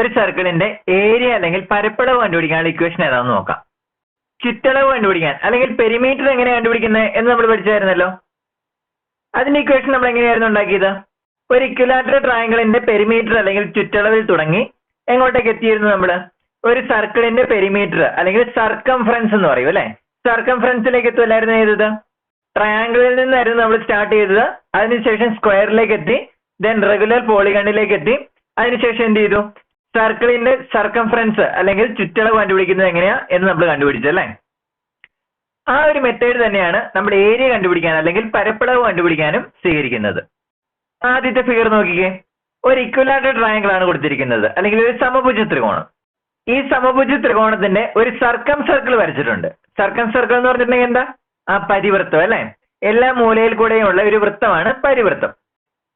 ഒരു സർക്കിളിന്റെ ഏരിയ അല്ലെങ്കിൽ പരപ്പളവ് കണ്ടുപിടിക്കാനുള്ള ഇക്വേഷൻ ഏതാണെന്ന് നോക്കാം. ചുറ്റളവ് കണ്ടുപിടിക്കാൻ അല്ലെങ്കിൽ പെരിമീറ്റർ എങ്ങനെ കണ്ടുപിടിക്കുന്നത് എന്ന് നമ്മൾ പഠിച്ചായിരുന്നല്ലോ. അതിന്റെ ഇക്വേഷൻ നമ്മൾ എങ്ങനെയായിരുന്നു ഉണ്ടാക്കിയത്? ഒരു ഇക്വലാറ്റർ ട്രയാങ്കിളിന്റെ പെരിമീറ്റർ അല്ലെങ്കിൽ ചുറ്റളവിൽ തുടങ്ങി എങ്ങോട്ടേക്ക് എത്തിയിരുന്നു നമ്മൾ ഒരു സർക്കിളിന്റെ പെരിമീറ്റർ അല്ലെങ്കിൽ സർക്കംഫറൻസ് എന്ന് പറയും അല്ലെ? സർക്കംഫറൻസിലേക്ക് എത്തുമല്ലായിരുന്നു ചെയ്തത്. ട്രയാങ്കിളിൽ നിന്നായിരുന്നു നമ്മൾ സ്റ്റാർട്ട് ചെയ്തത്. അതിനുശേഷം സ്ക്വയറിലേക്ക് എത്തി. ദെൻ റെഗുലർ പോളിഗണിലേക്ക് എത്തി. അതിനുശേഷം എന്ത് ചെയ്തു? സർക്കിളിന്റെ സർക്കംഫറൻസ് അല്ലെങ്കിൽ ചുറ്റളവ് കണ്ടുപിടിക്കുന്നത് എങ്ങനെയാ എന്ന് നമ്മൾ കണ്ടുപിടിച്ചു അല്ലേ? ആ ഒരു മെത്തേഡ് തന്നെയാണ് നമ്മൾ ഏരിയ കണ്ടുപിടിക്കാൻ അല്ലെങ്കിൽ പരപ്പളവ് കണ്ടുപിടിക്കാനും സ്വീകരിക്കുന്നത്. ആദ്യത്തെ ഫിഗർ നോക്കിക്കേ. ഒരു ഇക്വലാറ്റർ ട്രയാങ്കിൾ ആണ് കൊടുത്തിരിക്കുന്നത്. അല്ലെങ്കിൽ ഒരു സമഭുജ ത്രികോണം. ഈ സമഭുജ ത്രികോണത്തിന്റെ ഒരു സർക്കം സർക്കിൾ വരച്ചിട്ടുണ്ട്. സർക്കം സർക്കിൾ എന്ന് പറഞ്ഞിട്ടുണ്ടെങ്കിൽ എന്താ? ആ പരിവൃത്തം അല്ലെ? എല്ലാ മൂലയിൽ കൂടെയുള്ള ഒരു വൃത്തമാണ് പരിവൃത്തം.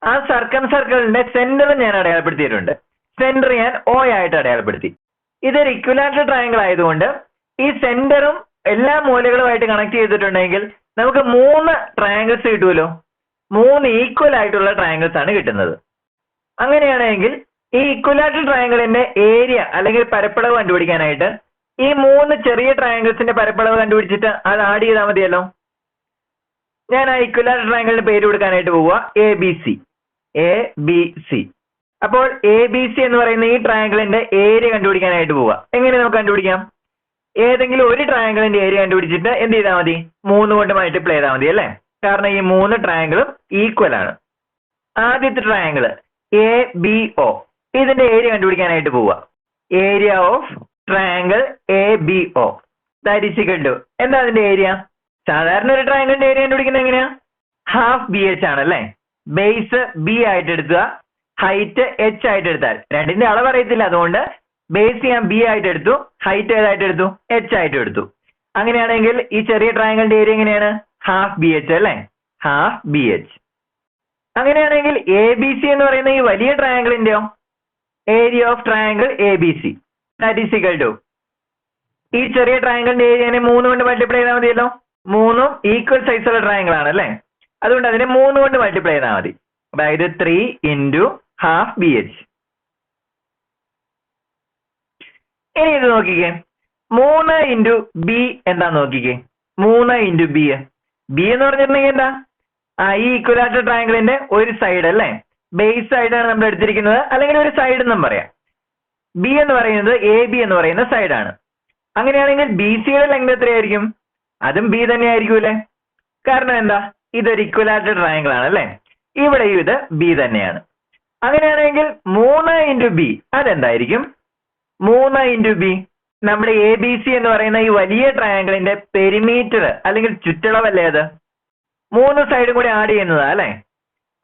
ആ സർക്കം സർക്കിളിന്റെ സെന്റർ ഞാൻ അടയാളപ്പെടുത്തിയിട്ടുണ്ട്. സെന്റർ ഞാൻ ഒ ആയിട്ട് അടയാളപ്പെടുത്തി. ഇതൊരു ഇക്വലാറ്റർ ട്രയാങ്കിൾ ആയതുകൊണ്ട് ഈ സെന്ററും എല്ലാ മൂലകളുമായിട്ട് കണക്ട് ചെയ്തിട്ടുണ്ടെങ്കിൽ നമുക്ക് മൂന്ന് ട്രയാങ്കിൾസ് കിട്ടുമല്ലോ. മൂന്ന് ഈക്വൽ ആയിട്ടുള്ള ട്രയാങ്കിൾസ് ആണ് കിട്ടുന്നത്. അങ്ങനെയാണെങ്കിൽ ഈ ഇക്വലാറ്റർ ട്രയാങ്കിളിന്റെ ഏരിയ അല്ലെങ്കിൽ പരപ്പളവ് കണ്ടുപിടിക്കാനായിട്ട് ഈ മൂന്ന് ചെറിയ ട്രയാങ്കിൾസിന്റെ പരപ്പളവ് കണ്ടുപിടിച്ചിട്ട് അത് ആഡ് ചെയ്താൽ മതിയല്ലോ. ഞാൻ ആ ഇക്വലാറ്റർ ട്രയാങ്കിളിന്റെ പേര് കൊടുക്കാനായിട്ട് പോവുക. A B C A B C അപ്പോൾ എ ബി സി എന്ന് പറയുന്ന ഈ ട്രയാങ്കിളിന്റെ ഏരിയ കണ്ടുപിടിക്കാനായിട്ട് പോവുക. എങ്ങനെ നമുക്ക് കണ്ടുപിടിക്കാം? ഏതെങ്കിലും ഒരു ട്രയാങ്കിളിന്റെ ഏരിയ കണ്ടുപിടിച്ചിട്ട് എന്ത് ചെയ്താൽ മതി? മൂന്ന് കൊണ്ട് മൾട്ടിപ്ലൈ ചെയ്താൽ മതി അല്ലേ? കാരണം ഈ മൂന്ന് ട്രയാങ്കിളും ഈക്വൽ ആണ്. ആദ്യത്തെ ട്രയാങ്കിൾ എ ബി ഒ ഇതിന്റെ ഏരിയ കണ്ടുപിടിക്കാനായിട്ട് പോവുക. Area of triangle A B O equal to എന്താ അതിന്റെ ഏരിയ സാധാരണ ഒരു ട്രയാങ്കിളിന്റെ ഏരിയ കണ്ടുപിടിക്കുന്നത് എങ്ങനെയാ? ഹാഫ് ബി എച്ച് ആണ് അല്ലേ? ബേസ് ബി ആയിട്ട് എടുക്കുക. ഹൈറ്റ് എച്ച് ആയിട്ട് എടുത്താൽ. രണ്ടിന്റെ അളവ് അറിയത്തില്ല. അതുകൊണ്ട് ബേസ് ഞാൻ ബി ആയിട്ട് എടുത്തു. ഹൈറ്റ് ഏതായിട്ട് എടുത്തു? എച്ച് ആയിട്ട് എടുത്തു. അങ്ങനെയാണെങ്കിൽ ഈ ചെറിയ ട്രയാങ്കിളിന്റെ ഏരിയ എങ്ങനെയാണ്? ഹാഫ് ബി എച്ച് അല്ലേ? ഹാഫ് ബി എച്ച് അങ്ങനെയാണെങ്കിൽ എ ബി സി എന്ന് പറയുന്ന ഈ വലിയ ട്രയാങ്കിളിന്റെയോ area of triangle A B C that is to ഈ ചെറിയ ട്രയാങ്കിളിന്റെ ഏരിയനെ മൂന്ന് കൊണ്ട് മൾട്ടിപ്ലൈ ചെയ്താൽ മതിയല്ലോ? മൂന്നും ഈക്വൽ സൈസ് ഉള്ള ട്രയാങ്കിൾ ആണ് അല്ലേ? അതുകൊണ്ട് അതിനെ മൂന്ന് കൊണ്ട് മൾട്ടിപ്ലൈ ചെയ്താൽ മതി. അതായത് three into half B H ഇനി ഇത് നോക്കിക്കേ. മൂന്ന് ഇന്റു ബി എന്താ നോക്കിക്കേ. മൂന്ന് ഇന്റു ബി ബി എന്ന് പറഞ്ഞിട്ടുണ്ടെങ്കിൽ എന്താ? ആ ഈ ഇക്വലാറ്റർ ട്രയാങ്കിളിന്റെ ഒരു സൈഡ് അല്ലേ? ബേസ് സൈഡാണ് നമ്മൾ എടുത്തിരിക്കുന്നത്. അല്ലെങ്കിൽ ഒരു സൈഡ് എന്നും പറയാം. ബി എന്ന് പറയുന്നത് എ ബി എന്ന് പറയുന്ന സൈഡാണ് അങ്ങനെയാണെങ്കിൽ ബി സിയുടെ ലെങ്ത് എത്രയായിരിക്കും? അതും ബി തന്നെ ആയിരിക്കൂലേ കാരണം എന്താ? ഇതൊരു ഇക്വലാറ്റർ ട്രയാങ്കിൾ ആണ് അല്ലേ? ഇവിടെയും ഇത് ബി തന്നെയാണ്. അങ്ങനെയാണെങ്കിൽ മൂന്ന് ഇന്റു ബി അതെന്തായിരിക്കും? മൂന്ന് ഇന്റു ബി നമ്മുടെ എ ബി സി എന്ന് പറയുന്ന ഈ വലിയ ട്രയാങ്കിളിന്റെ പെരിമീറ്റർ അല്ലെങ്കിൽ ചുറ്റളവല്ലേ അത്? മൂന്ന് സൈഡും കൂടി ആഡ് ചെയ്യുന്നതാ അല്ലെ?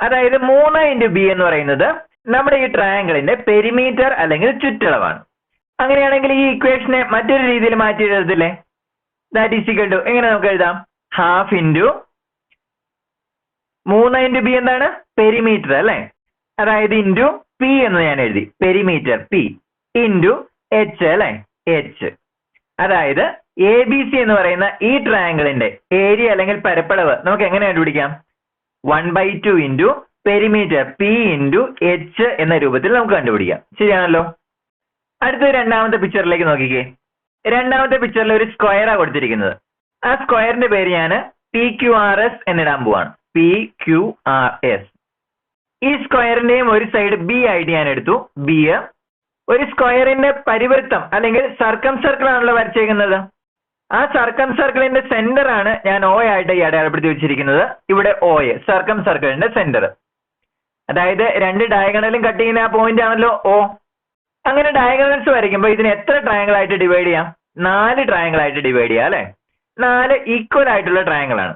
അതായത് മൂന്ന് ഇന്റു ബി എന്ന് പറയുന്നത് നമ്മുടെ ഈ ട്രയാങ്കിളിന്റെ പെരിമീറ്റർ അല്ലെങ്കിൽ ചുറ്റളവാണ്. അങ്ങനെയാണെങ്കിൽ ഈ ഇക്വേഷനെ മറ്റൊരു രീതിയിൽ മാറ്റി എഴുതത്തില്ലേ ദാറ്റ് ഈസ് ഇക്വൽ ടു എങ്ങനെ നമുക്ക് എഴുതാം? ഹാഫ് ഇന്റു മൂന്ന് ഇന്റു ബി എന്താണ്? പെരിമീറ്റർ അല്ലെ? അതായത് ഇന്റു പി എന്ന് ഞാൻ എഴുതി. പെരിമീറ്റർ പി ഇന്റു എച്ച് അല്ലെ? എച്ച് അതായത് എ ബി സി എന്ന് പറയുന്ന ഈ ട്രയാങ്കിളിന്റെ ഏരിയ അല്ലെങ്കിൽ പരപ്പളവ് നമുക്ക് എങ്ങനെ കണ്ടുപിടിക്കാം? One by two into perimeter P into H എന്ന രൂപത്തിൽ നമുക്ക് കണ്ടുപിടിക്കാം. ശരിയാണല്ലോ? അടുത്ത രണ്ടാമത്തെ പിക്ചറിലേക്ക് നോക്കിക്കേ. രണ്ടാമത്തെ പിക്ചറിൽ ഒരു സ്ക്വയറാണ് കൊടുത്തിരിക്കുന്നത്. ആ സ്ക്വയറിന്റെ പേര് ഞാൻ പി ക്യു ആർ എസ് എന്നിടാൻ പോവാണ്. പി ക്യു ആർ എസ് ഈ സ്ക്വയറിന്റെയും ഒരു സൈഡ് ബി ആയിട്ട് ഞാൻ എടുത്തു. ബി ഒരു സ്ക്വയറിന്റെ പരിവൃത്തം അല്ലെങ്കിൽ സർക്കം സർക്കിൾ ആണല്ലോ വരച്ചേക്കുന്നത്. ആ സർക്കം സർക്കിളിന്റെ സെന്റർ ആണ് ഞാൻ ഓ ആയിട്ട് ഈ അടയാളപ്പെടുത്തി വെച്ചിരിക്കുന്നത്. ഇവിടെ ഓ സർക്കം സർക്കിളിന്റെ സെന്റർ അതായത് രണ്ട് ഡയഗണലും കട്ട് ചെയ്യുന്ന ആ പോയിന്റ് ആണല്ലോ ഓ അങ്ങനെ ഡയഗണൽസ് വരയ്ക്കുമ്പോൾ ഇതിനെ എത്ര ട്രയാങ്കിൾ ആയിട്ട് ഡിവൈഡ് ചെയ്യാം? നാല് ട്രയാങ്കിൾ ആയിട്ട് ഡിവൈഡ് ചെയ്യാം അല്ലെ? നാല് ഈക്വൽ ആയിട്ടുള്ള ട്രയാങ്കിൾ ആണ്.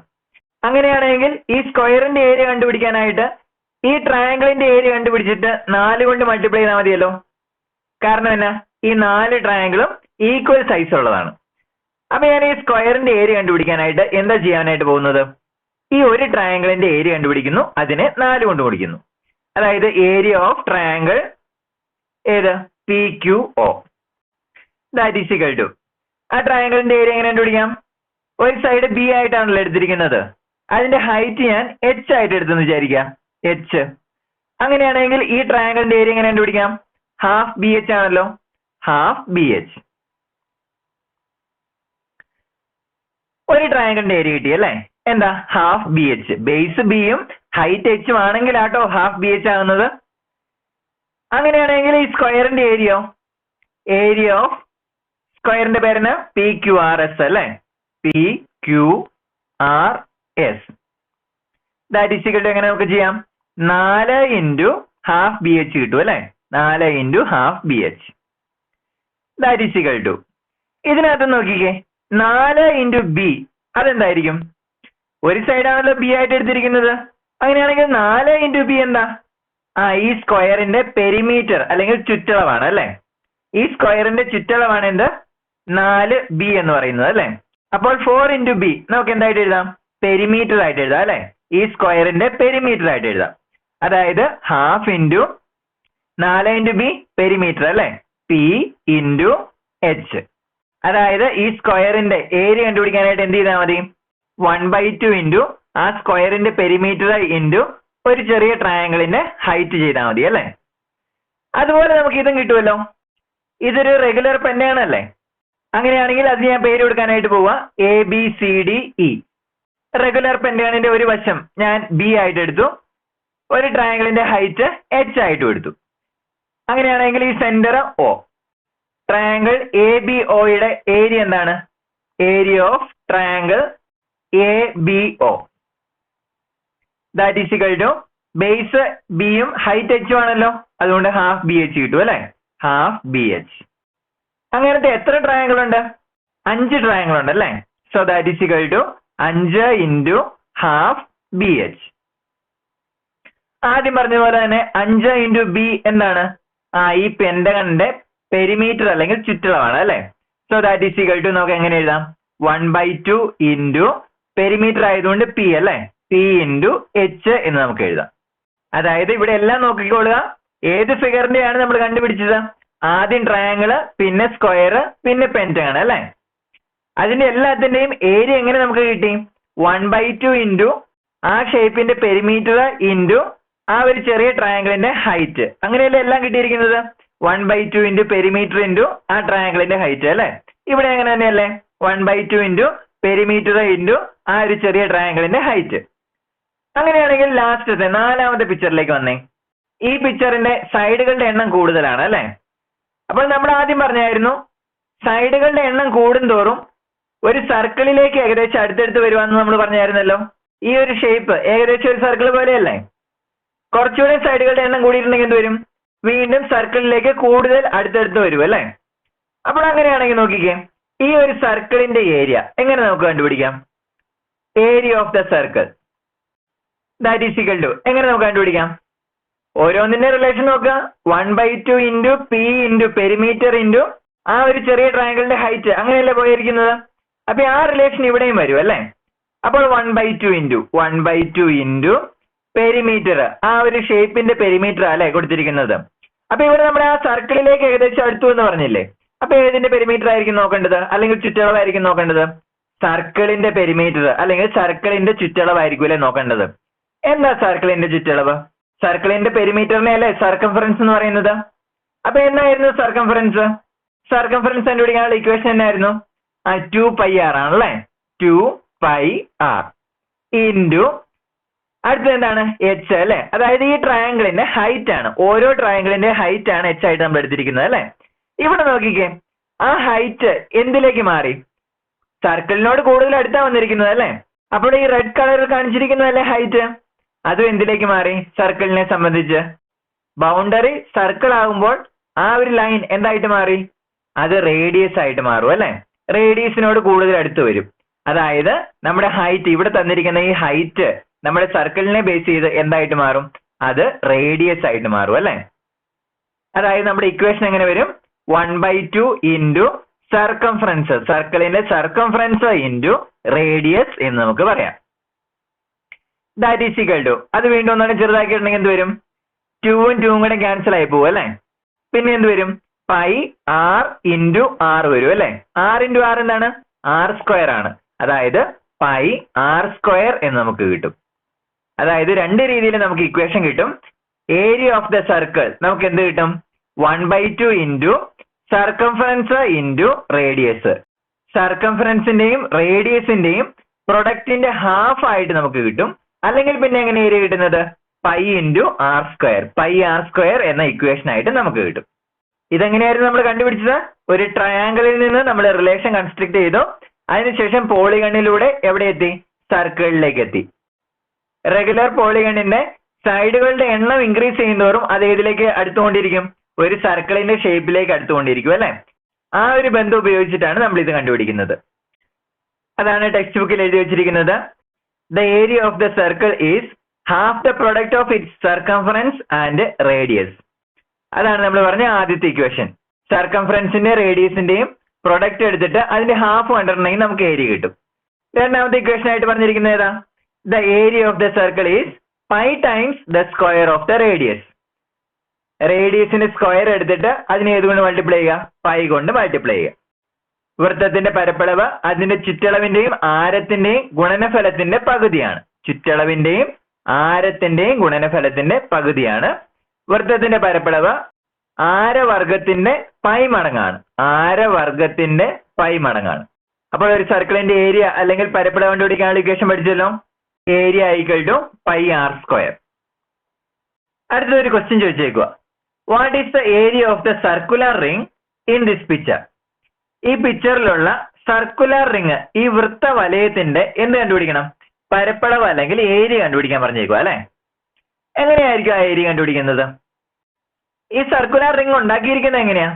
അങ്ങനെയാണെങ്കിൽ ഈ സ്ക്വയറിന്റെ ഏരിയ കണ്ടുപിടിക്കാനായിട്ട് ഈ ട്രയാങ്കിളിന്റെ ഏരിയ കണ്ടുപിടിച്ചിട്ട് നാല് കൊണ്ട് മൾട്ടിപ്ലൈ ചെയ്താൽ മതിയല്ലോ. കാരണം എന്നാ? ഈ നാല് ട്രയാങ്കിളും ഈക്വൽ സൈസ് ഉള്ളതാണ്. അപ്പൊ ഞാൻ ഈ സ്ക്വയറിന്റെ ഏരിയ കണ്ടുപിടിക്കാനായിട്ട് എന്താ ചെയ്യാനായിട്ട് പോകുന്നത്? ഈ ഒരു ട്രയാങ്കിളിന്റെ ഏരിയ കണ്ടുപിടിക്കുന്നു അതിനെ നാല് കൊണ്ട് കുടിക്കുന്നു അതായത് ഏരിയ ഓഫ് ട്രയാങ്കിൾ ഏത്? P Q O that is equal to ആ ട്രയാങ്കിളിന്റെ ഏരിയ എങ്ങനെ കണ്ടുപിടിക്കാം? ഒരു സൈഡ് ബി ആയിട്ടാണല്ലോ എടുത്തിരിക്കുന്നത്. അതിന്റെ ഹൈറ്റ് ഞാൻ എച്ച് ആയിട്ട് എടുത്തെന്ന് വിചാരിക്കാം എച്ച് അങ്ങനെയാണെങ്കിൽ ഈ ട്രയാങ്കിളിന്റെ ഏരിയ എങ്ങനെ കണ്ടുപിടിക്കാം? ഹാഫ് ബി എച്ച് ആണല്ലോ. ഹാഫ് ബി എച്ച് ഒരു ട്രയാങ്കിളിന്റെ ഏരിയ കിട്ടി അല്ലേ? എന്താ? ഹാഫ് ബി എച്ച് ബേസ് ബിയും ഹൈറ്റ് എച്ചും ആണെങ്കിലാട്ടോ ഹാഫ് ബി എച്ച് ആകുന്നത്. അങ്ങനെയാണെങ്കിൽ ഈ സ്ക്വയറിന്റെ ഏരിയ ഏരിയ ഓഫ് സ്ക്വയറിന്റെ പേരിന് പി ക്യു ആർ എസ് അല്ലേ? P Q R S that is equal എങ്ങനെ നമുക്ക് ചെയ്യാം? നാല് ഇന്റു ഹാഫ് ബി എച്ച് കിട്ടും അല്ലേ? നാല് into half B H that is equal to ഇതിനകത്ത് നോക്കിക്കേ. നാല് ഇന്റു ബി അതെന്തായിരിക്കും? ഒരു സൈഡാണല്ലോ ബി ആയിട്ട് എടുത്തിരിക്കുന്നത്. അങ്ങനെയാണെങ്കിൽ നാല് ഇന്റു ബി എന്താ? ആ ഈ സ്ക്വയറിന്റെ പെരിമീറ്റർ അല്ലെങ്കിൽ ചുറ്റളവാണ് അല്ലേ? ഈ സ്ക്വയറിന്റെ ചുറ്റളവാണ് എന്ത്? നാല് ബി എന്ന് പറയുന്നത് അല്ലേ? അപ്പോൾ ഫോർ ഇന്റു ബി നമുക്ക് എന്തായിട്ട് എഴുതാം? പെരിമീറ്റർ ആയിട്ട് എഴുതാം അല്ലേ? ഈ സ്ക്വയറിന്റെ പെരിമീറ്റർ ആയിട്ട് എഴുതാം. അതായത് ഹാഫ് ഇന്റു നാല് ഇന്റു ബി പെരിമീറ്റർ അല്ലേ? പി ഇന്റു എച്ച് അതായത് ഈ സ്ക്വയറിന്റെ ഏരിയ കണ്ടുപിടിക്കാനായിട്ട് എന്ത് ചെയ്താൽ മതി? വൺ ബൈ ടു ഇന്റു ആ സ്ക്വയറിന്റെ പെരിമീറ്റർ ഇന്റു ഒരു ചെറിയ ട്രയാങ്കിളിന്റെ ഹൈറ്റ് ചെയ്താൽ മതി അല്ലേ? അതുപോലെ നമുക്ക് ഇതും കിട്ടുമല്ലോ. ഇതൊരു റെഗുലർ പെന്നാണല്ലേ അങ്ങനെയാണെങ്കിൽ അത് ഞാൻ പേര് കൊടുക്കാനായിട്ട് പോവാ. A B C D E regular പെന്റാണിന്റെ ഒരു വശം ഞാൻ ബി ആയിട്ട് എടുത്തു. ഒരു ട്രയാങ്കിളിന്റെ ഹൈറ്റ് എച്ച് ആയിട്ട് എടുത്തു. അങ്ങനെയാണെങ്കിൽ ഈ center O triangle A B ഒയുടെ ഏരിയ എന്താണ്? Area of triangle A B O that is equal to base ബിയും ഹൈറ്റ് എച്ചും ആണല്ലോ. അതുകൊണ്ട് ഹാഫ് ബി എച്ച് കിട്ടും അല്ലെ? ഹാഫ് ബി എച്ച് അങ്ങനത്തെ എത്ര ട്രയാങ്കിൾ ഉണ്ട്? അഞ്ച് ട്രയാങ്കിൾ ഉണ്ട് അല്ലേ? So that is equal to അഞ്ച് ഇന്റു ഹാഫ് ബി എച്ച് ആദ്യം പറഞ്ഞ പോലെ തന്നെ അഞ്ച് ഇന്റു ബി എന്താണ്? ആ ഈ പെൻഡഗണിന്റെ പെരിമീറ്റർ അല്ലെങ്കിൽ ചുറ്റളവാണ് അല്ലേ? So that is equal to നമുക്ക് എങ്ങനെ എഴുതാം? One by two into perimeter ആയതുകൊണ്ട് പി അല്ലേ? പി ഇന്റു എച്ച് എന്ന് നമുക്ക് എഴുതാം. അതായത് ഇവിടെ എല്ലാം നോക്കിക്കൊള്ളുക. ഏത് ഫിഗറിന്റെയാണ് നമ്മൾ കണ്ടുപിടിച്ചത്? ആദ്യം ട്രയാങ്കിൾ പിന്നെ സ്ക്വയർ പിന്നെ പെന്റഗൺ അല്ലേ? അതിന്റെ എല്ലാത്തിന്റെയും ഏരിയ എങ്ങനെ നമുക്ക് കിട്ടി? വൺ ബൈ ടു ഇന്റു ആ ഷേപ്പിന്റെ പെരിമീറ്റർ ഇന്റു ആ ഒരു ചെറിയ ട്രയാങ്കിളിന്റെ ഹൈറ്റ് അങ്ങനെയല്ലേ എല്ലാം കിട്ടിയിരിക്കുന്നത്? One by two into perimeter into ആ ട്രയാങ്കിളിന്റെ ഹൈറ്റ് അല്ലേ? ഇവിടെ അങ്ങനെ തന്നെയല്ലേ? One by two into perimeter into ആ ഒരു ചെറിയ ട്രയാങ്കിളിന്റെ ഹൈറ്റ് അങ്ങനെയാണെങ്കിൽ ലാസ്റ്റത്തെ നാലാമത്തെ പിക്ചറിലേക്ക് വന്നേ. ഈ പിക്ചറിന്റെ സൈഡുകളുടെ എണ്ണം കൂടുതലാണ് അല്ലേ? അപ്പോൾ നമ്മൾ ആദ്യം പറഞ്ഞായിരുന്നു സൈഡുകളുടെ എണ്ണം കൂടുന്തോറും ഒരു സർക്കിളിലേക്ക് ഏകദേശം അടുത്തടുത്ത് വരുവാന്ന് നമ്മൾ പറഞ്ഞായിരുന്നല്ലോ. ഈ ഒരു ഷേപ്പ് ഏകദേശം ഒരു സർക്കിൾ പോലെയല്ലേ? കുറച്ചുകൂടെ സൈഡുകളുടെ എണ്ണം കൂടിയിട്ടുണ്ടെങ്കിൽ എന്ത് വരും? വീണ്ടും സർക്കിളിലേക്ക് കൂടുതൽ അടുത്തടുത്ത് വരും അല്ലേ? അപ്പോൾ അങ്ങനെയാണെങ്കിൽ നോക്കിക്കേ. ഈ ഒരു സർക്കിളിന്റെ ഏരിയ എങ്ങനെ നമുക്ക് കണ്ടുപിടിക്കാം? Area of the circle that is equal to എങ്ങനെ നമുക്ക് കണ്ടുപിടിക്കാം? ഓരോന്നിന്റെ റിലേഷൻ നോക്കുക. One by two into P into perimeter into ആ ഒരു ചെറിയ ട്രയാങ്കിളിന്റെ ഹൈറ്റ് അങ്ങനെയല്ലേ പോയിരിക്കുന്നത്? അപ്പൊ ആ റിലേഷൻ ഇവിടെയും വരും അല്ലേ? അപ്പോൾ one by two into one by two into perimeter ആ ഒരു ഷേപ്പിന്റെ പെരിമീറ്റർ അല്ലേ കൊടുത്തിരിക്കുന്നത്. അപ്പൊ ഇവിടെ നമ്മുടെ ആ സർക്കിളിലേക്ക് ഏകദേശം അടുത്തു എന്ന് പറഞ്ഞില്ലേ? അപ്പൊ ഏതിന്റെ പെരിമീറ്റർ ആയിരിക്കും നോക്കേണ്ടത്? അല്ലെങ്കിൽ ചുറ്റളവായിരിക്കും നോക്കേണ്ടത്? സർക്കിളിന്റെ പെരിമീറ്റർ അല്ലെങ്കിൽ സർക്കിളിന്റെ ചുറ്റളവായിരിക്കും അല്ലെ നോക്കേണ്ടത്? എന്താ സർക്കിളിന്റെ ചുറ്റളവ്? സർക്കിളിന്റെ പെരിമീറ്ററിനെ അല്ലേ സർക്കംഫറൻസ് എന്ന് പറയുന്നത്? അപ്പൊ എന്നായിരുന്നു സർക്കംഫറൻസ് സർക്കംഫറൻസ് കണ്ടുപിടിക്കാനുള്ള ഇക്വേഷൻ എന്നായിരുന്നു? ആ ടു പൈ ആർ ആണല്ലേ? ടു പൈ ആർ ഇന്റു അടുത്തത് എന്താണ്? എച്ച് അല്ലെ? അതായത് ഈ ട്രയാങ്കിളിന്റെ ഹൈറ്റ് ആണ്. ഓരോ ട്രയാങ്കിളിന്റെ ഹൈറ്റ് ആണ് എച്ച് ആയിട്ട് നമ്മൾ എടുത്തിരിക്കുന്നത് അല്ലെ? ഇവിടെ നോക്കിക്കേ. ആ ഹൈറ്റ് എന്തിലേക്ക് മാറി? സർക്കിളിനോട് കൂടുതൽ അടുത്താ വന്നിരിക്കുന്നത് അല്ലെ? അപ്പോൾ ഈ റെഡ് കളറിൽ കാണിച്ചിരിക്കുന്നതല്ലേ ഹൈറ്റ് അതും എന്തിലേക്ക് മാറി? സർക്കിളിനെ സംബന്ധിച്ച്. ബൗണ്ടറി സർക്കിൾ ആകുമ്പോൾ ആ ഒരു ലൈൻ എന്തായിട്ട് മാറി? അത് റേഡിയസ് ആയിട്ട് മാറും അല്ലെ? റേഡിയസിനോട് കൂടുതൽ അടുത്ത് വരും. അതായത് നമ്മുടെ ഹൈറ്റ് ഇവിടെ തന്നിരിക്കുന്ന ഈ ഹൈറ്റ് നമ്മുടെ സർക്കിളിനെ ബേസ് ചെയ്ത് എന്തായിട്ട് മാറും? അത് റേഡിയസ് ആയിട്ട് മാറും അല്ലെ? അതായത് നമ്മുടെ ഇക്വേഷൻ എങ്ങനെ വരും? One by two into circumference സർക്കിളിന്റെ സർക്കംഫറൻസ് ഇന്റു റേഡിയസ് എന്ന് നമുക്ക് പറയാം. ദാറ്റ് ഈസ് ഈക്വൽ ടു അത് വീണ്ടും ഒന്നാണ് ചെറുതാക്കിയിട്ടുണ്ടെങ്കിൽ എന്ത് വരും? ടൂവും ടൂവും കൂടെ ക്യാൻസൽ ആയി പോകും അല്ലെ? പിന്നെ എന്ത് വരും? പൈ ആർ ഇന്റു ആർ വരും അല്ലെ? ആർ ഇന്റു ആർ എന്താണ്? ആർ സ്ക്വയർ ആണ്. അതായത് പൈ ആർ സ്ക്വയർ എന്ന് നമുക്ക് കിട്ടും. അതായത് രണ്ട് രീതിയിൽ നമുക്ക് ഇക്വേഷൻ കിട്ടും. ഏരിയ ഓഫ് ദ സർക്കിൾ നമുക്ക് എന്ത് കിട്ടും? One by two into circumference into radius സർക്കംഫറൻസിന്റെയും റേഡിയസിന്റെയും പ്രൊഡക്റ്റിന്റെ ഹാഫ് ആയിട്ട് നമുക്ക് കിട്ടും. അല്ലെങ്കിൽ പിന്നെ എങ്ങനെ ഏരിയ കിട്ടുന്നത്? Pi into R square pi R square എന്ന ഇക്വേഷൻ ആയിട്ട് നമുക്ക് കിട്ടും. ഇതെങ്ങനെയായിരുന്നു നമ്മൾ കണ്ടുപിടിച്ചത്? ഒരു ട്രയാങ്കിളിൽ നിന്ന് നമ്മൾ റിലേഷൻ കൺസ്ട്രക്ട് ചെയ്തു. അതിനുശേഷം പോളിഗണിലൂടെ എവിടെ എത്തി? സർക്കിളിലേക്ക് എത്തി. റെഗുലർ പോളിഗണിന്റെ സൈഡുകളുടെ എണ്ണം ഇൻക്രീസ് ചെയ്യുന്നതോറും അത് ഏതിലേക്ക് അടുത്തുകൊണ്ടിരിക്കും? ഒരു സർക്കിളിന്റെ ഷേപ്പിലേക്ക് അടുത്തുകൊണ്ടിരിക്കും അല്ലെ? ആ ഒരു ബന്ധം ഉപയോഗിച്ചിട്ടാണ് നമ്മൾ ഇത് കണ്ടുപിടിക്കുന്നത്. അതാണ് ടെക്സ്റ്റ് ബുക്കിൽ എഴുതി വെച്ചിരിക്കുന്നത്. The area of the circle is half the product of its circumference and radius അതാണ് നമ്മൾ പറഞ്ഞ ആദ്യത്തെ ഇക്വേഷൻ സർക്കംഫറൻസിന്റെ റേഡിയസിന്റെയും പ്രൊഡക്റ്റ് എടുത്തിട്ട് അതിന്റെ ഹാഫ് കണ്ടിട്ടുണ്ടെങ്കിൽ നമുക്ക് ഏരിയ കിട്ടും. രണ്ടാമത്തെ ഇക്വേഷൻ ആയിട്ട് പറഞ്ഞിരിക്കുന്നത് ഏതാ? The area of the circle is pi times the square of the radius റേഡിയസിന്റെ square എടുത്തിട്ട് അതിനെ ഏതുകൊണ്ട് മൾട്ടിപ്ലൈ ചെയ്യുക? പൈ കൊണ്ട് മൾട്ടിപ്ലൈ ചെയ്യുക. വൃത്തത്തിന്റെ പരപ്പളവ് അതിന്റെ ചുറ്റളവിന്റെയും ആരത്തിന്റെയും ഗുണനഫലത്തിന്റെ പകുതിയാണ്. ചുറ്റളവിന്റെയും ആരത്തിന്റെയും ഗുണനഫലത്തിന്റെ പകുതിയാണ്. വൃത്തത്തിന്റെ പരപ്പളവ് ആരവർഗത്തിന്റെ പൈ മടങ്ങാണ്. ആരവർഗത്തിന്റെ പൈ മടങ്ങാണ്. അപ്പോൾ ഒരു സർക്കിളിന്റെ ഏരിയ അല്ലെങ്കിൽ പരപ്പളവ് കണ്ടുപിടിക്കാനുള്ള equation പഠിച്ചല്ലോ? Area equal to pi R square അടുത്തൊരു question ചോദിച്ചേക്കുക what is the area of the circular ring in this picture ഈ പിക്ചറിലുള്ള സർക്കുലർ റിംഗ് ഈ വൃത്ത വലയത്തിന്റെ എന്ത് കണ്ടുപിടിക്കണം? പരപ്പളവ് അല്ലെങ്കിൽ ഏരിയ കണ്ടുപിടിക്കാൻ പറഞ്ഞേക്കുക അല്ലെ? എങ്ങനെയായിരിക്കും ആ ഏരിയ കണ്ടുപിടിക്കുന്നത്? ഈ സർക്കുലർ റിംഗ് ഉണ്ടാക്കിയിരിക്കുന്നത് എങ്ങനെയാ?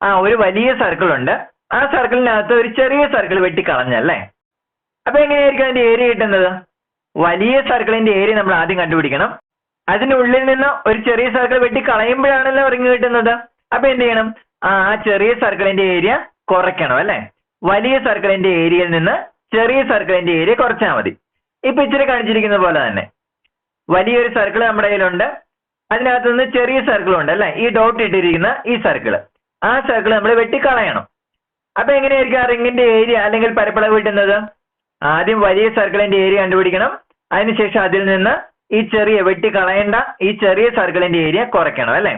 ആ ഒരു വലിയ സർക്കിൾ ഉണ്ട്. ആ സർക്കിളിനകത്ത് ഒരു ചെറിയ സർക്കിൾ വെട്ടിക്കളഞ്ഞല്ലേ അപ്പൊ എങ്ങനെയായിരിക്കും അതിന്റെ ഏരിയ കിട്ടുന്നത്? വലിയ സർക്കിളിന്റെ ഏരിയ നമ്മൾ ആദ്യം കണ്ടുപിടിക്കണം. അതിനുള്ളിൽ നിന്ന് ഒരു ചെറിയ സർക്കിൾ വെട്ടി കളയുമ്പോഴാണല്ലോ ഇറങ്ങി കിട്ടുന്നത്. അപ്പൊ എന്ത് ചെയ്യണം? ആ ചെറിയ സർക്കിളിന്റെ ഏരിയ കുറയ്ക്കണം അല്ലെ? വലിയ സർക്കിളിന്റെ ഏരിയയിൽ നിന്ന് ചെറിയ സർക്കിളിന്റെ ഏരിയ കുറച്ചാൽ മതി. ഇപ്പൊ ഇച്ചിരി കാണിച്ചിരിക്കുന്ന പോലെ തന്നെ. വലിയൊരു സർക്കിൾ നമ്മുടെ കയ്യിലുണ്ട്. അതിനകത്ത് നിന്ന് ചെറിയ സർക്കിൾ ഉണ്ട് അല്ലെ? ഈ ഡോട്ട് ഇട്ടിരിക്കുന്ന ഈ സർക്കിൾ. ആ സർക്കിൾ നമ്മൾ വെട്ടിക്കളയണം. അപ്പൊ എങ്ങനെയായിരിക്കും ആ റിങ്ങിന്റെ ഏരിയ അല്ലെങ്കിൽ പരപ്പളവ് കിട്ടുന്നത്? ആദ്യം വലിയ സർക്കിളിന്റെ ഏരിയ കണ്ടുപിടിക്കണം. അതിനുശേഷം അതിൽ നിന്ന് ഈ ചെറിയ വെട്ടി കളയേണ്ട ഈ ചെറിയ സർക്കിളിന്റെ ഏരിയ കുറയ്ക്കണം അല്ലെ?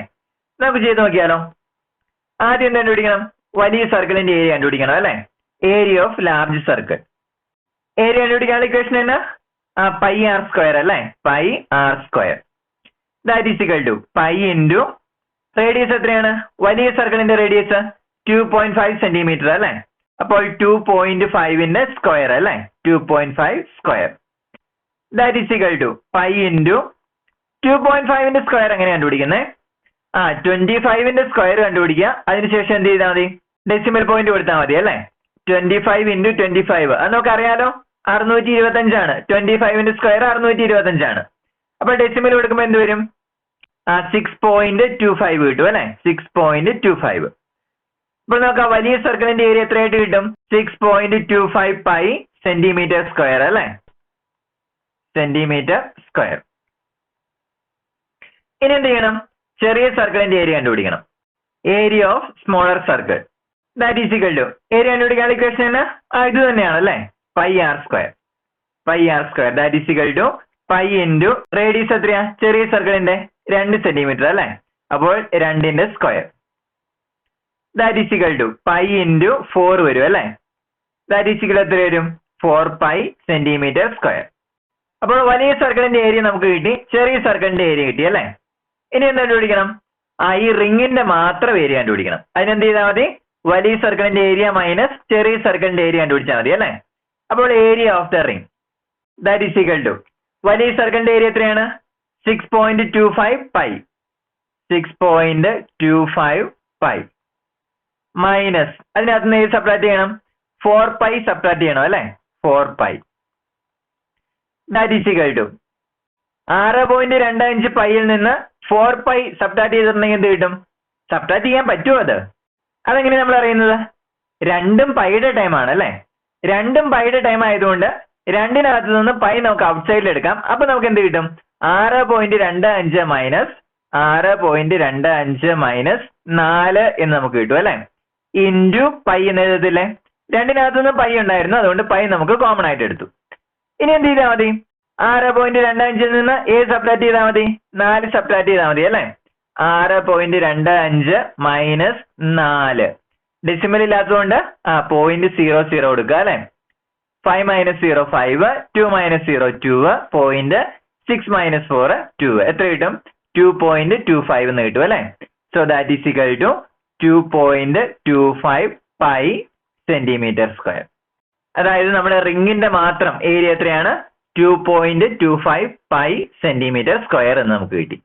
നമുക്ക് ചെയ്ത് നോക്കിയാലോ? ആദ്യം കണ്ടുപിടിക്കണം? വലിയ സർക്കിളിന്റെ ഏരിയ കണ്ടുപിടിക്കണം അല്ലെ? Area of large circle area കണ്ടുപിടിക്കാനുള്ള ഇക്വേഷൻ എന്നാ? പൈ ആർ സ്ക്വയർ അല്ലെ? Pi R square that is equal to pi into radius എത്രയാണ്? വലിയ സർക്കിളിന്റെ radius two point five centimetre അല്ലെ? അപ്പോൾ ടു പോയിന്റ് ഫൈവിന്റെ സ്ക്വയർ അല്ലെ? Two point five square that is equal to five into two point ഫൈവിന്റെ square എങ്ങനെ കണ്ടുപിടിക്കുന്നത് ആ ട്വന്റി ഫൈവിന്റെ സ്ക്വയർ കണ്ടുപിടിക്കുക. അതിനുശേഷം എന്ത് ചെയ്താൽ മതി? ഡെസിമൽ പോയിന്റ് കൊടുത്താൽ മതി അല്ലേ? Twenty five into twenty five അത് നമുക്ക് അറിയാലോ അറുന്നൂറ്റി ഇരുപത്തഞ്ചാണ് ട്വന്റി ഫൈവിന്റെ സ്ക്വയർ അറുന്നൂറ്റി ഇരുപത്തഞ്ചാണ് അപ്പൊ ഡെസിമൽ കൊടുക്കുമ്പോൾ എന്ത് വരും? ആ സിക്സ് പോയിന്റ് ടു ഫൈവ് കിട്ടും അല്ലെ? സിക്സ് പോയിന്റ് ടു ഫൈവ് ഇപ്പോൾ നോക്കാം വലിയ സർക്കിളിന്റെ ഏരിയ എത്രയായിട്ട് കിട്ടും? Six point two five pi centimetre square അല്ലെ? സെന്റിമീറ്റർ സ്ക്വയർ ഇനി എന്ത് ചെയ്യണം? ചെറിയ സർക്കിളിന്റെ ഏരിയ കണ്ടുപിടിക്കണം. Area of smaller circle that is equal to area കണ്ടുപിടിക്കാൻ ഇക്വേഷൻ തന്നെ ഇത് തന്നെയാണ് pi R square pi R square that is equal to pi into radius എത്രയാ? ചെറിയ സർക്കിളിന്റെ രണ്ട് സെന്റിമീറ്റർ അല്ലേ? അപ്പോൾ രണ്ടിന്റെ square that is equal to pi into four വരും അല്ലേ? ദാറ്റ് ഈസ് ഇക്വൽ എത്ര വരും? ഫോർ പൈ സെന്റിമീറ്റർ സ്ക്വയർ അപ്പോൾ വലിയ സർക്കിളിന്റെ ഏരിയ നമുക്ക് കിട്ടി. ചെറിയ സർക്കിളിന്റെ ഏരിയ കിട്ടി അല്ലേ? ഇനി എന്താ കണ്ടുപിടിക്കണം? ആ ഈ റിങ്ങിന്റെ മാത്രം ഏരിയ കണ്ടുപിടിക്കണം. അതിനെന്ത് ചെയ്താൽ മതി? വലിയ സർക്കിളിന്റെ ഏരിയ മൈനസ് ചെറിയ സർക്കിളിന്റെ ഏരിയ കണ്ടുപിടിച്ചാൽ മതി അല്ലേ? അപ്പോൾ area of the ring that is equal to വലിയ സർക്കിളിന്റെ ഏരിയ എത്രയാണ്? Six point two five pi six point two five pi minus അതിനകത്ത് നിന്ന് സബ്ട്രാക്ട് ചെയ്യണം? ഫോർ പൈ സബ്ട്രാക്ട് ചെയ്യണം അല്ലേ? Four pi that is equal to ആറ് പോയിന്റ് രണ്ട് അഞ്ച് പൈയിൽ നിന്ന് ഫോർ പൈ സബ്ട്രാക്ട് ചെയ്തിട്ടുണ്ടെങ്കിൽ എന്ത് കിട്ടും? സബ്ട്രാക്ട് ചെയ്യാൻ പറ്റുമോ അത്? അതെങ്ങനെ നമ്മൾ അറിയുന്നത്? രണ്ടും പൈയുടെ ടൈം ആണ് അല്ലേ? രണ്ടും പൈയുടെ ടൈം ആയതുകൊണ്ട് രണ്ടിനകത്ത് നിന്ന് പൈ നമുക്ക് ഔട്ട്സൈഡിൽ എടുക്കാം. അപ്പൊ നമുക്ക് എന്ത് കിട്ടും? ആറ് പോയിന്റ് രണ്ട് അഞ്ച് മൈനസ് ആറ് പോയിന്റ് രണ്ട് അഞ്ച് മൈനസ് നാല് എന്ന് നമുക്ക് കിട്ടും അല്ലെ? ഇന്റു പൈ എന്ന് എഴുതത്തില്ലേ രണ്ടിനകത്ത് നിന്ന് പൈ ഉണ്ടായിരുന്നു. അതുകൊണ്ട് പൈ നമുക്ക് കോമൺ ആയിട്ട് എടുത്തു. ഇനി എന്ത് ചെയ്താൽ മതി? ആറ് പോയിന്റ് രണ്ട് അഞ്ചിൽ നിന്ന് ഏഴ് സബ്ട്രാക്ട് ചെയ്താൽ മതി? നാല് സബ്ട്രാക്ട് ചെയ്താൽ മതി അല്ലേ? ആറ് പോയിന്റ് രണ്ട് അഞ്ച് മൈനസ് നാല്. ഡെസിമൽ ഇല്ലാത്തതുകൊണ്ട് ആ പോയിന്റ് സീറോ സീറോ കൊടുക്കുക അല്ലെ? Five minus zero five two minus zero two point six minus four two എത്ര കിട്ടും? ടു പോയിന്റ് ടു ഫൈവ് എന്ന് കിട്ടും അല്ലെ? So that is equal to two point two five pi centimetre square അതായത് നമ്മുടെ റിങ്ങിന്റെ മാത്രം ഏരിയ എത്രയാണ്? Two point two five pi centimetre square എന്ന് നമുക്ക് കിട്ടി.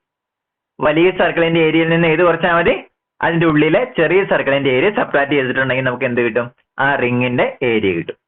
വലിയ സർക്കിളിന്റെ ഏരിയയിൽ നിന്ന് ഏത് കുറച്ചാൽ മതി? അതിന്റെ ഉള്ളിലെ ചെറിയ സർക്കിളിന്റെ ഏരിയ സബ്ട്രാക്ട് ചെയ്തിട്ടുണ്ടെങ്കിൽ നമുക്ക് എന്ത് കിട്ടും? ആ റിങ്ങിന്റെ ഏരിയ കിട്ടും.